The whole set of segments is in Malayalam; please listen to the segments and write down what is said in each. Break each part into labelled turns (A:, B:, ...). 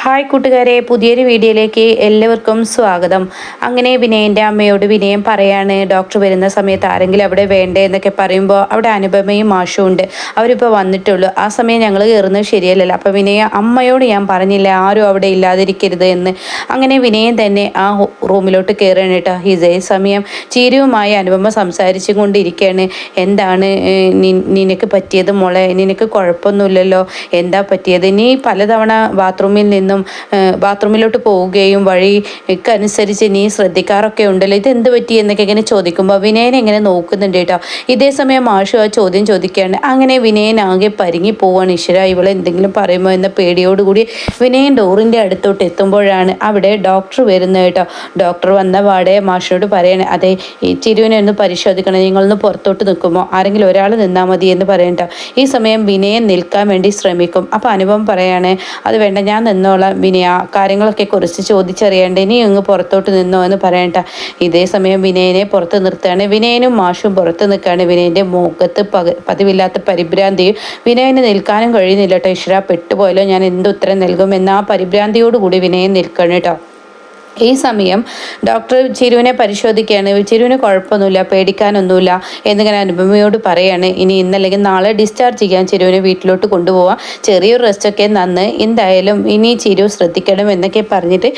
A: ഹായ് കൂട്ടുകാരെ പുതിയൊരു വീഡിയോയിലേക്ക് എല്ലാവർക്കും സ്വാഗതം. അങ്ങനെ വിനയന്റെ അമ്മയോട് വിനയം പറയാണ് ഡോക്ടർ വരുന്ന സമയത്ത് ആരെങ്കിലും അവിടെ വേണ്ടേ? എന്നൊക്കെ പറയുമ്പോൾ അവിടെ അനുപമയും മാഷും ഉണ്ട്. അവരിപ്പോൾ വന്നിട്ടുള്ളൂ. ആ സമയം ഞങ്ങൾ കയറുന്നത് ശരിയല്ലല്ലോ. അപ്പോൾ വിനയ അമ്മയോട് ഞാൻ പറഞ്ഞില്ല ആരും അവിടെ ഇല്ലാതിരിക്കരുത് എന്ന്. അങ്ങനെ വിനയൻ തന്നെ ആ റൂമിലോട്ട് കയറുകയാണ് കേട്ടോ. ഇതേ സമയം ചീരുവുമായി അനുപമ സംസാരിച്ചു കൊണ്ടിരിക്കുകയാണ്. എന്താണ് നിനക്ക് പറ്റിയത് മോളെ? നിനക്ക് കുഴപ്പമൊന്നുമില്ലല്ലോ? എന്താ പറ്റിയത്? നീ പലതവണ ബാത്റൂമിൽ നിന്നും ഏഹ്, ബാത്റൂമിലോട്ട് പോവുകയും വഴിക്കനുസരിച്ച് നീ ശ്രദ്ധിക്കാറൊക്കെ ഉണ്ടല്ലോ. ഇത് എന്ത് പറ്റി എന്നൊക്കെ ഇങ്ങനെ ചോദിക്കുമ്പോൾ വിനയൻ എങ്ങനെ നോക്കുന്നുണ്ട് കേട്ടോ. ഇതേ സമയം മാഷു ആ ചോദ്യം ചോദിക്കുകയാണ് അങ്ങനെ വിനയൻ ആകെ പരിങ്ങി പോവാണ്. ഈശ്വര ഇവളെ എന്തെങ്കിലും പറയുമോ എന്ന പേടിയോടുകൂടി വിനയൻ ഡോറിന്റെ അടുത്തോട്ട് എത്തുമ്പോഴാണ് അവിടെ ഡോക്ടർ വരുന്നത് കേട്ടോ. ഡോക്ടർ വന്ന പാടെ മാഷിനോട് പറയണേ അതെ ഈ ചിരുവിനെ ഒന്ന് പരിശോധിക്കണം. നിങ്ങളൊന്ന് പുറത്തോട്ട് നിൽക്കുമോ? ആരെങ്കിലും ഒരാൾ നിന്നാൽ മതി എന്ന് പറയണ്ട ഈ സമയം വിനയൻ നിൽക്കാൻ വേണ്ടി ശ്രമിക്കും. അപ്പോൾ അനുഭവം പറയാണ് അത് വേണ്ട ഞാൻ നിന്നോളാം. വിനയ കാര്യങ്ങളൊക്കെ കുറിച്ച് ചോദിച്ചറിയേണ്ട ഇനി അങ്ങ് പുറത്തോട്ട് നിന്നോ എന്ന് പറയണ്ട. ഇതേ സമയം വിനയനെ പുറത്ത് നിർത്തുകയാണ്. വിനയനും മാഷും പുറത്ത് നിൽക്കുകയാണ്. വിനയന്റെ മുഖത്ത് പക പതിവില്ലാത്ത പരിഭ്രാന്തിയും വിനയന് നിൽക്കാനും കഴിയുന്നില്ല കേട്ടോ. ഇഷ്ര പെട്ടുപോയല്ലോ ഞാൻ എന്ത് ഉത്തരം നൽകും? എന്ന ആ പരിഭ്രാന്തിയോടുകൂടി വിനയൻ നിൽക്കണം കേട്ടോ. ഈ സമയം ഡോക്ടർ ചിരുവിനെ പരിശോധിക്കുകയാണ്. ചിരുവിന് കുഴപ്പമൊന്നുമില്ല പേടിക്കാനൊന്നുമില്ല എന്നിങ്ങനെ അനുപമയോട് പറയാണ്. ഇനി ഇന്നല്ലെങ്കിൽ നാളെ ഡിസ്ചാർജ് ചെയ്യാൻ ചിരുവിനെ വീട്ടിലോട്ട് കൊണ്ടുപോവാം. ചെറിയൊരു റെസ്റ്റൊക്കെ നന്ന് എന്തായാലും ഇനി ചിരു ശ്രദ്ധിക്കണം എന്നൊക്കെ പറഞ്ഞിട്ട്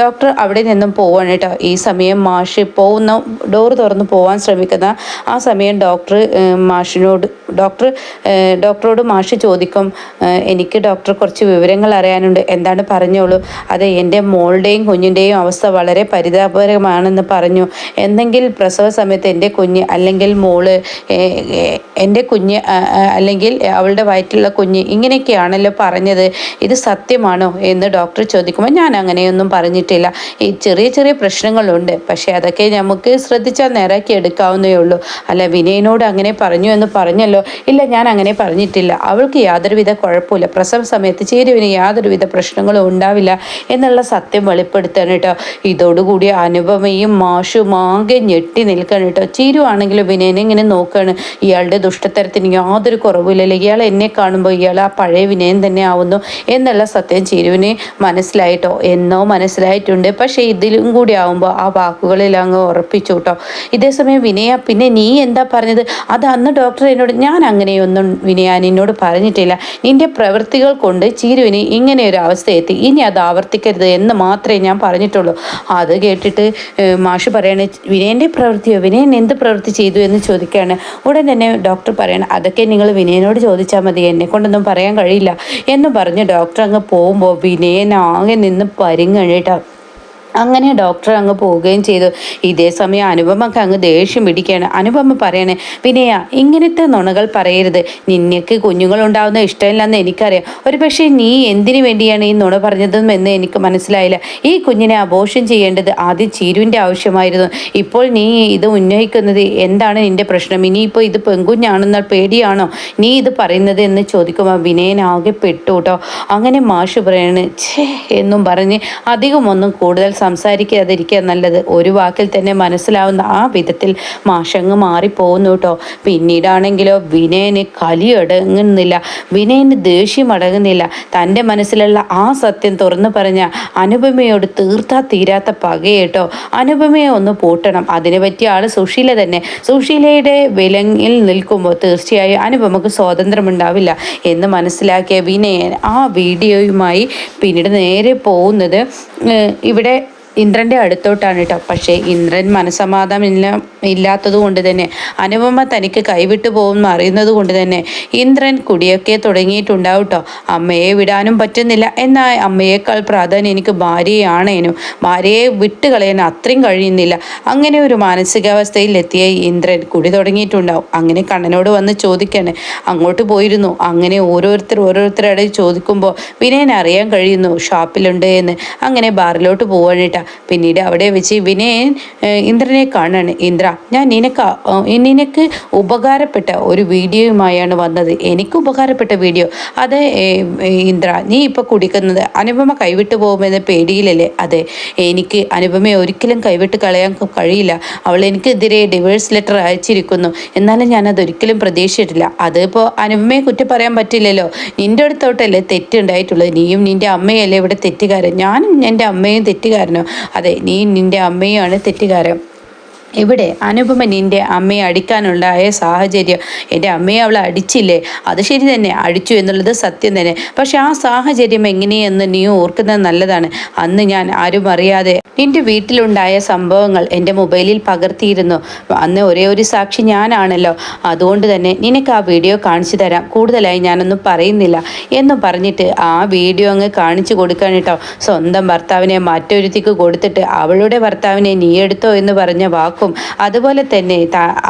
A: ഡോക്ടർ അവിടെ നിന്നും പോവാണ് കേട്ടോ. ഈ സമയം മാഷ് പോകുന്ന ഡോർ തുറന്ന് പോകാൻ ശ്രമിക്കുന്ന ആ സമയം ഡോക്ടർ മാഷിനോട് ഡോക്ടർ ഡോക്ടറോട് മാഷ് ചോദിക്കും എനിക്ക് ഡോക്ടർ കുറച്ച് വിവരങ്ങൾ അറിയാനുണ്ട്. എന്താണ് പറഞ്ഞോളൂ? അതെ എന്റെ മോളുടെയും കുഞ്ഞിന്റെയും അവസ്ഥ വളരെ പരിതാപകരമാണെന്ന് പറഞ്ഞു. എന്തെങ്കിൽ പ്രസവ സമയത്ത് എന്റെ കുഞ്ഞ് അല്ലെങ്കിൽ മോൾ എന്റെ കുഞ്ഞ് അല്ലെങ്കിൽ അവളുടെ വയറ്റിലുള്ള കുഞ്ഞ് ഇങ്ങനെയൊക്കെയാണല്ലോ പറഞ്ഞത്. ഇത് സത്യമാണോ എന്ന് ഡോക്ടർ ചോദിക്കുമ്പോൾ ഞാൻ അങ്ങനെയൊന്നും പറഞ്ഞിട്ടില്ല. ഈ ചെറിയ ചെറിയ പ്രശ്നങ്ങളുണ്ട്. പക്ഷേ അതൊക്കെ നമുക്ക് ശ്രദ്ധിച്ചാൽ നേരാക്കി എടുക്കാവുന്നേ ഉള്ളൂ. അല്ല വിനയനോട് അങ്ങനെ പറഞ്ഞു എന്ന് പറഞ്ഞല്ലോ? ഇല്ല ഞാൻ അങ്ങനെ പറഞ്ഞിട്ടില്ല. അവൾക്ക് യാതൊരുവിധ കുഴപ്പമില്ല. പ്രസവ സമയത്ത് ചേരുവിന് യാതൊരുവിധ പ്രശ്നങ്ങളും ഉണ്ടാവില്ല എന്നുള്ള സത്യം വെളിപ്പെടുത്താൻ കേട്ടോ. ഇതോടുകൂടി അനുപമയും മാഷും ആകെ ഞെട്ടി നിൽക്കണം കേട്ടോ. ചിരുവാണെങ്കിലും വിനയനെ ഇങ്ങനെ നോക്കുകയാണ് ഇയാളുടെ ദുഷ്ടത്തരത്തിന് യാതൊരു കുറവില്ലല്ലോ ഇയാൾ എന്നെ കാണുമ്പോൾ ഇയാൾ ആ പഴയ വിനയൻ തന്നെ ആവുന്നു എന്നുള്ള സത്യം ചിരുവിനെ മനസ്സിലായിട്ടോ. എന്നോ മനസ്സിലായിട്ടുണ്ട്. പക്ഷേ ഇതിലും കൂടി ആവുമ്പോൾ ആ വാക്കുകളിൽ അങ്ങ് ഉറപ്പിച്ചു കേട്ടോ. ഇതേസമയം വിനയ പിന്നെ നീ എന്താ പറഞ്ഞത്? അത് അന്ന് ഡോക്ടർ എന്നോട് ഞാൻ അങ്ങനെയൊന്നും വിനയ നിന്നോട് പറഞ്ഞിട്ടില്ല. നിന്റെ പ്രവൃത്തികൾ കൊണ്ട് ചീരുവിന് ഇങ്ങനെ ഒരു അവസ്ഥ എത്തി ഇനി അത് ആവർത്തിക്കരുത് എന്ന് മാത്രമേ ഞാൻ പറഞ്ഞിട്ടുള്ളൂ. അത് കേട്ടിട്ട് മാഷ് പറയാണ് വിനയന്റെ പ്രവൃത്തിയോ? വിനയൻ എന്ത് പ്രവൃത്തി ചെയ്തു എന്ന് ചോദിക്കുകയാണ് ഉടൻ തന്നെ ഡോക്ടർ പറയണം അതൊക്കെ നിങ്ങൾ വിനയനോട് ചോദിച്ചാൽ മതി എന്നെ കൊണ്ടൊന്നും പറയാൻ കഴിയില്ല. എന്ന് പറഞ്ഞ് ഡോക്ടർ അങ്ങ് പോകുമ്പോൾ വിനയൻ ആകെ നിന്ന് പരിങ്ങണ് കേട്ടോ അങ്ങനെ ഡോക്ടർ അങ്ങ് പോവുകയും ചെയ്തു. ഇതേ സമയം അനുപമക്ക് അങ്ങ് ദേഷ്യം പിടിക്കുകയാണ്. അനുപമ പറയണേ വിനയ ഇങ്ങനത്തെ നുണകൾ പറയരുത്. നിന്നക്ക് കുഞ്ഞുങ്ങളുണ്ടാവുന്ന ഇഷ്ടമില്ലെന്ന് എനിക്കറിയാം. ഒരു പക്ഷേ നീ എന്തിനു വേണ്ടിയാണ് ഈ നുണ പറഞ്ഞതെന്ന് എന്ന് എനിക്ക് മനസ്സിലായില്ല. ഈ കുഞ്ഞിനെ അബോഷൻ ചെയ്യേണ്ടത് ആദ്യം ചീരുവിന്റെ ആവശ്യമായിരുന്നു. ഇപ്പോൾ നീ ഇത് ഉന്നയിക്കുന്നത് എന്താണ് നിന്റെ പ്രശ്നം? ഇനിയിപ്പോൾ ഇത് പെൺകുഞ്ഞാണെന്നാൽ പേടിയാണോ? നീ ഇത് പറയുന്നത് എന്ന് ചോദിക്കുമ്പോൾ വിനയനാകെ പെട്ടു കേട്ടോ. അങ്ങനെ മാഷ് പറയാണ് ഛേ എന്നും പറഞ്ഞ് അധികമൊന്നും കൂടുതൽ സംസാരിക്കാതിരിക്കുക നല്ലത്. ഒരു വാക്കിൽ തന്നെ മനസ്സിലാവുന്ന ആ വിധത്തിൽ മാഷങ്ങ് മാറിപ്പോകുന്നു കേട്ടോ. പിന്നീടാണെങ്കിലോ വിനയന് കലിയടങ്ങുന്നില്ല. വിനയന് ദേഷ്യം അടങ്ങുന്നില്ല. തന്റെ മനസ്സിലുള്ള ആ സത്യം തുറന്നു പറഞ്ഞ അനുപമയോട് തീർത്താ തീരാത്ത പകയേട്ടോ അനുപമയെ ഒന്ന് പൂട്ടണം. അതിനെ പറ്റിയ ആൾ സുശീല തന്നെ. സുശീലയുടെ വിലങ്ങിൽ നിൽക്കുമ്പോൾ തീർച്ചയായും അനുപമക്ക് സ്വാതന്ത്ര്യമുണ്ടാവില്ല എന്ന് മനസ്സിലാക്കിയ വിനയൻ ആ വീഡിയോയുമായി പിന്നീട് നേരെ പോകുന്നത് ഇവിടെ ഇന്ദ്രന്റെ അടുത്തോട്ടാണ് കേട്ടോ പക്ഷേ ഇന്ദ്രൻ മനസമാധാനം ഇല്ല ഇല്ലാത്തത് കൊണ്ട് തന്നെ അനുപമ തനിക്ക് കൈവിട്ടു പോകുമെന്ന് അറിയുന്നത് കൊണ്ട് തന്നെ ഇന്ദ്രൻ കുടിയൊക്കെ തുടങ്ങിയിട്ടുണ്ടാവും കേട്ടോ അമ്മയെ വിടാനും പറ്റുന്നില്ല. എന്നാൽ അമ്മയേക്കാൾ പ്രാധാന്യം എനിക്ക് ഭാര്യയാണേനും. ഭാര്യയെ വിട്ട് കളയാൻ അത്രയും കഴിയുന്നില്ല. അങ്ങനെ ഒരു മാനസികാവസ്ഥയിൽ എത്തിയ ഇന്ദ്രൻ കുടി തുടങ്ങിയിട്ടുണ്ടാവും. അങ്ങനെ കണ്ണനോട് വന്ന് ചോദിക്കാണ്. അങ്ങോട്ട് പോയിരുന്നു. അങ്ങനെ ഓരോരുത്തർ ഓരോരുത്തരുടെ ചോദിക്കുമ്പോൾ വിനയൻ അറിയാൻ കഴിയുന്നു. ഷാപ്പിലുണ്ട് എന്ന്. അങ്ങനെ ബാറിലോട്ട് പോവാണ് പിന്നീട് അവിടെ വെച്ച് വിനയൻ ഇന്ദ്രനെ കാണാണ്. ഇന്ദ്ര ഞാൻ നിനക്ക് നിനക്ക് ഉപകാരപ്പെട്ട ഒരു വീഡിയോയുമായാണ് വന്നത്. എനിക്ക് ഉപകാരപ്പെട്ട വീഡിയോ. അത് ഇന്ദ്ര നീ ഇപ്പോൾ കുടിക്കുന്നത് അനുപമ കൈവിട്ടു പോകുമെന്ന പേടിയിലല്ലേ? അതെ എനിക്ക് അനുപമയെ ഒരിക്കലും കൈവിട്ട് കളയാൻ കഴിയില്ല. അവൾ എനിക്കെതിരെ ഡിവേഴ്സ് ലെറ്റർ അയച്ചിരിക്കുന്നു. എന്നാലും ഞാനത് ഒരിക്കലും പ്രതീക്ഷിച്ചിട്ടില്ല. അതിപ്പോൾ അനുപമയെ കുറ്റം പറയാൻ പറ്റില്ലല്ലോ. നിന്റെ അടുത്തോട്ടല്ലേ തെറ്റുണ്ടായിട്ടുള്ളത് നീയും നിന്റെ അമ്മയല്ലേ ഇവിടെ തെറ്റുകാരൻ? ഞാനും എന്റെ അമ്മയും തെറ്റുകാരനോ? അതെ നീ നിന്റെ അമ്മയുമാണ് തെറ്റുകാരൻ. ഇവിടെ അനുപമ നിന്റെ അമ്മയെ അടിക്കാനുണ്ടായ സാഹചര്യം. എന്റെ അമ്മയെ അവളെ അടിച്ചില്ലേ? അത് ശരി തന്നെ. അടിച്ചു എന്നുള്ളത് സത്യം തന്നെ. പക്ഷെ ആ സാഹചര്യം എങ്ങനെയെന്ന് നീ ഓർക്കുന്നത് നല്ലതാണ്. അന്ന് ഞാൻ ആരും അറിയാതെ നിന്റെ വീട്ടിലുണ്ടായ സംഭവങ്ങൾ എന്റെ മൊബൈലിൽ പകർത്തിയിരുന്നു. അന്ന് ഒരേ ഒരു സാക്ഷി ഞാനാണല്ലോ. അതുകൊണ്ട് തന്നെ നിനക്ക് ആ വീഡിയോ കാണിച്ചു തരാം. കൂടുതലായി ഞാനൊന്നും പറയുന്നില്ല. എന്ന് പറഞ്ഞിട്ട് ആ വീഡിയോ അങ്ങ് കാണിച്ചു കൊടുക്കാൻ കേട്ടോ. സ്വന്തം ഭർത്താവിനെ മറ്റൊരുത്തിക്ക് കൊടുത്തിട്ട് അവളുടെ ഭർത്താവിനെ നീ എടുത്തോ എന്ന് പറഞ്ഞ വാക്ക് വാക്കും അതുപോലെ തന്നെ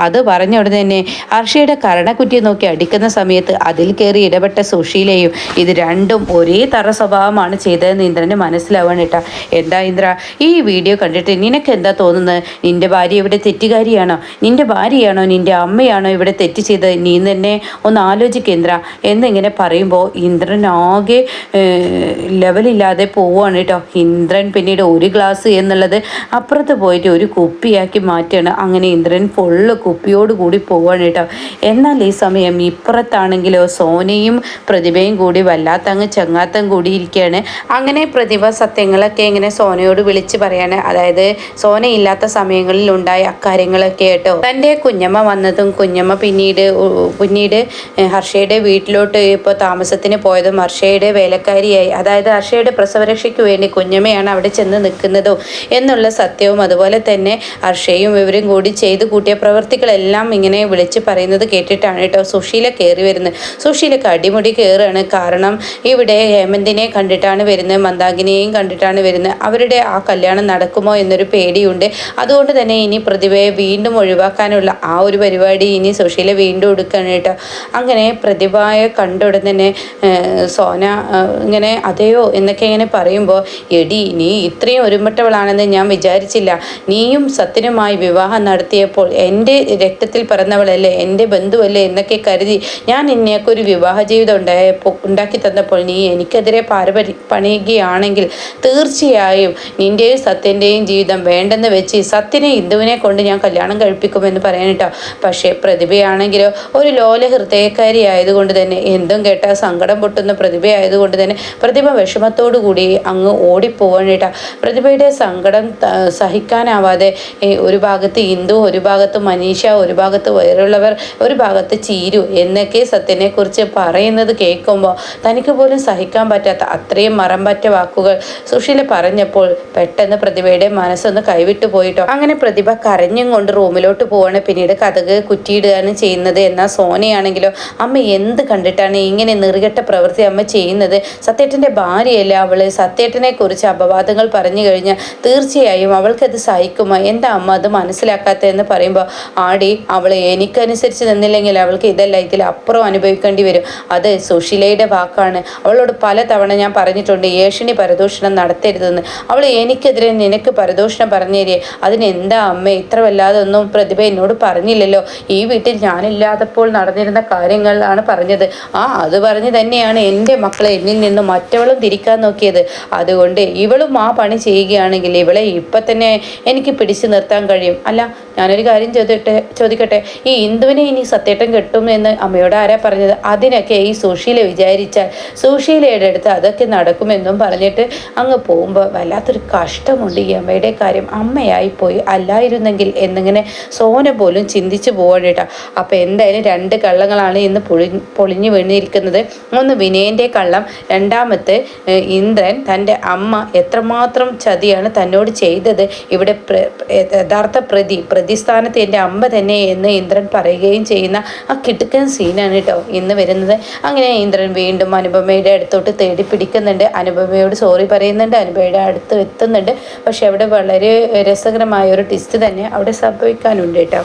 A: അത് പറഞ്ഞ ഉടനെ തന്നെ ഹർഷയുടെ കരണക്കുറ്റി നോക്കി അടിക്കുന്ന സമയത്ത് അതിൽ കയറി ഇടപെട്ട സുഷീലയും ഇത് രണ്ടും ഒരേ തറ സ്വഭാവമാണ് ചെയ്തതെന്ന് ഇന്ദ്രന് മനസ്സിലാവാണ് കേട്ടാ. എന്താ ഇന്ദ്ര ഈ വീഡിയോ കണ്ടിട്ട് നിനക്ക് എന്താ തോന്നുന്നത്? നിന്റെ ഭാര്യ ഇവിടെ തെറ്റുകാരിയാണോ? നിന്റെ ഭാര്യയാണോ? നിന്റെ അമ്മയാണോ ഇവിടെ തെറ്റ് ചെയ്തത്? നീ തന്നെ ഒന്ന് ആലോചിക്കുക ഇന്ദ്ര. എന്നിങ്ങനെ പറയുമ്പോൾ ഇന്ദ്രൻ ആകെ ലെവലില്ലാതെ പോവുകയാണ് കേട്ടോ. ഇന്ദ്രൻ പിന്നീട് ഒരു ഗ്ലാസ് എന്നുള്ളത് അപ്പുറത്ത് പോയിട്ട് ഒരു കുപ്പിയാക്കി മാറ്റി മാറ്റുകയാണ് അങ്ങനെ ഇന്ദ്രൻ ഫുള്ള് കുപ്പിയോട് കൂടി പോവാണ് കേട്ടോ. എന്നാൽ ഈ സമയം ഇപ്പുറത്താണെങ്കിലോ സോനയും പ്രതിഭയും കൂടി വല്ലാത്ത അങ്ങ് ചങ്ങാത്തം കൂടിയിരിക്കുകയാണ്. അങ്ങനെ പ്രതിഭ സത്യങ്ങളൊക്കെ ഇങ്ങനെ സോനയോട് വിളിച്ച് പറയാണ്. അതായത് സോന ഇല്ലാത്ത സമയങ്ങളിൽ ഉണ്ടായ അക്കാര്യങ്ങളൊക്കെ കേട്ടോ. തന്റെ കുഞ്ഞമ്മ വന്നതും കുഞ്ഞമ്മ പിന്നീട് പിന്നീട് ഹർഷയുടെ വീട്ടിലോട്ട് ഇപ്പോൾ താമസത്തിന് പോയതും ഹർഷയുടെ വേലക്കാരിയായി. അതായത് ഹർഷയുടെ പ്രസവരക്ഷയ്ക്ക് വേണ്ടി കുഞ്ഞമ്മയാണ് അവിടെ ചെന്ന് നിൽക്കുന്നതും എന്നുള്ള സത്യവും അതുപോലെ തന്നെ ഹർഷയും അമ്മയും ഇവരും കൂടി ചെയ്തു കൂട്ടിയ പ്രവൃത്തികളെല്ലാം ഇങ്ങനെ വിളിച്ച് പറയുന്നത് കേട്ടിട്ടാണ് കേട്ടോ സുശീല കയറി വരുന്നത്. സുശീലക്ക് അടിമുടി കയറുകയാണ്. കാരണം ഇവിടെ ഹേമന്തിനെ കണ്ടിട്ടാണ് വരുന്നത്. മന്ദാകിനിയെയും കണ്ടിട്ടാണ് വരുന്നത്. അവരുടെ ആ കല്യാണം നടക്കുമോ എന്നൊരു പേടിയുണ്ട്. അതുകൊണ്ട് തന്നെ ഇനി പ്രതിഭയെ വീണ്ടും ഒഴിവാക്കാനുള്ള ആ ഒരു പരിപാടി ഇനി സുശീല വീണ്ടും എടുക്കുകയാണ് കേട്ടോ. അങ്ങനെ പ്രതിഭയെ കണ്ടുടൻ തന്നെ സോന ഇങ്ങനെ അതെയോ എന്നൊക്കെ ഇങ്ങനെ പറയുമ്പോൾ എടി നീ ഇത്രയും ഒരുമട്ടവളാണെന്ന് ഞാൻ വിചാരിച്ചില്ല. നീയും സത്യനുമായി വിവാഹം നടത്തിയപ്പോൾ എന്റെ രക്തത്തിൽ പിറന്നവളല്ലേ എന്റെ ബന്ധുവല്ലേ എന്നൊക്കെ കരുതി ഞാൻ നിന്നെയൊക്കെ ഒരു വിവാഹ ജീവിതം ഉണ്ടായപ്പോൾ ഉണ്ടാക്കി തന്നപ്പോൾ നീ എനിക്കെതിരെ പാരപരി പണിയുകയാണെങ്കിൽ തീർച്ചയായും നിന്റെയും സത്യന്റെയും ജീവിതം വേണ്ടെന്ന് വെച്ച് സത്യനെ ഹിന്ദുവിനെ കൊണ്ട് ഞാൻ കല്യാണം കഴിപ്പിക്കുമെന്ന് പറയാനിട്ടോ പക്ഷേ പ്രതിഭയാണെങ്കിലോ ഒരു ലോല ഹൃദയക്കാരി ആയതുകൊണ്ട് തന്നെ എന്തും കേട്ടാൽ സങ്കടം പൊട്ടുന്ന പ്രതിഭയായതുകൊണ്ട് തന്നെ പ്രതിഭ വിഷമത്തോടു കൂടി അങ്ങ് ഓടിപ്പോവാനിട്ടാ പ്രതിഭയുടെ സങ്കടം സഹിക്കാനാവാതെ ഒരു ഭാഗത്ത് ഇന്ദു ഒരു ഭാഗത്ത് മനീഷ ഒരു ഭാഗത്ത് വയറുള്ളവർ ഒരു ഭാഗത്ത് ചീരു എന്നൊക്കെ സത്യനെക്കുറിച്ച് പറയുന്നത് കേൾക്കുമ്പോൾ തനിക്ക് പോലും സഹിക്കാൻ പറ്റാത്ത അത്രയും മറമ്പറ്റ വാക്കുകൾ സുശീല പറഞ്ഞപ്പോൾ പെട്ടെന്ന് പ്രതിഭയുടെ മനസ്സൊന്ന് കൈവിട്ടു പോയിട്ടോ. അങ്ങനെ പ്രതിഭ കരഞ്ഞും കൊണ്ട് റൂമിലോട്ട് പോവാണ്. പിന്നീട് കഥക് കുറ്റിയിടുകയാണ് ചെയ്യുന്നത് എന്നാൽ സോനയാണെങ്കിലോ അമ്മ എന്ത് കണ്ടിട്ടാണ് ഇങ്ങനെ നെറുകെട്ട പ്രവൃത്തി അമ്മ ചെയ്യുന്നത്? സത്യേട്ടന്റെ ഭാര്യയല്ല അവൾ സത്യേട്ടനെ കുറിച്ച് അപവാദങ്ങൾ പറഞ്ഞു കഴിഞ്ഞാൽ തീർച്ചയായും അവൾക്കത് സഹിക്കുമോ? എന്താ അമ്മ അത് മനസ്സിലാക്കാത്തതെന്ന് പറയുമ്പോൾ ആടി അവൾ എനിക്കനുസരിച്ച് നിന്നില്ലെങ്കിൽ അവൾക്ക് ഇതല്ല ഇതിൽ അപ്പുറം അനുഭവിക്കേണ്ടി വരും. അത് സുശീലയുടെ വാക്കാണ്. അവളോട് പല തവണ ഞാൻ പറഞ്ഞിട്ടുണ്ട് ഏഷിണി പരദൂഷണം നടത്തരുതെന്ന്. അവൾ എനിക്കെതിരെ നിനക്ക് പരദൂഷണം പറഞ്ഞു തരികയെ അതിനെന്താ അമ്മ ഇത്ര വല്ലാതെ ഒന്നും പ്രതിഭ എന്നോട് പറഞ്ഞില്ലല്ലോ. ഈ വീട്ടിൽ ഞാനില്ലാത്തപ്പോൾ നടന്നിരുന്ന കാര്യങ്ങളാണ് പറഞ്ഞത്. ആ അത് പറഞ്ഞ് തന്നെയാണ് എന്റെ മക്കളെ എന്നിൽ നിന്നും മറ്റവളും തിരിക്കാൻ നോക്കിയത്. അതുകൊണ്ട് ഇവളും ആ പണി ചെയ്യുകയാണെങ്കിൽ ഇവളെ ഇപ്പം തന്നെ എനിക്ക് പിടിച്ചു നിർത്താൻ കഴിയും. അല്ല ഞാനൊരു കാര്യം ചോദിട്ടെ ചോദിക്കട്ടെ. ഈ ഇന്ദുവിനെ ഇനി സത്യേട്ടം കിട്ടും എന്ന് അമ്മയോട് ആരാ പറഞ്ഞത്? അതിനൊക്കെ ഈ സുശീല വിചാരിച്ചാൽ സുശീലയുടെ അടുത്ത് അതൊക്കെ നടക്കുമെന്നും പറഞ്ഞിട്ട് അങ്ങ് പോകുമ്പോൾ വല്ലാത്തൊരു കഷ്ടമുണ്ട് ഈ അമ്മയുടെ കാര്യം. അമ്മയായി പോയി അല്ലായിരുന്നെങ്കിൽ എന്നിങ്ങനെ സോന പോലും ചിന്തിച്ചു പോകണേട്ടാ അപ്പോൾ എന്തായാലും രണ്ട് കള്ളങ്ങളാണ് ഇന്ന് പൊളി പൊളിഞ്ഞു വീണിരിക്കുന്നത്. ഒന്ന് വിനയന്റെ കള്ളം രണ്ടാമത്തെ ഇന്ദ്രൻ തന്റെ അമ്മ എത്രമാത്രം ചതിയാണ് തന്നോട് ചെയ്തത്. ഇവിടെ യഥാർത്ഥ പ്രതി പ്രതിസ്ഥാനത്ത് എന്റെ അമ്മ തന്നെ എന്ന് ഇന്ദ്രൻ പറയുകയും ചെയ്യുന്ന ആ കിട്ടുക്കൻ സീനാണ് കേട്ടോ ഇന്ന് വരുന്നത്. അങ്ങനെ ഇന്ദ്രൻ വീണ്ടും അനുപമയുടെ അടുത്തോട്ട് തേടി പിടിക്കുന്നുണ്ട്. അനുപമയോട് സോറി പറയുന്നുണ്ട്. അനുപമയുടെ അടുത്ത് എത്തുന്നുണ്ട്. പക്ഷെ അവിടെ വളരെ രസകരമായ ഒരു ടിസ്റ്റ് തന്നെ അവിടെ സംഭവിക്കാനുണ്ട് കേട്ടോ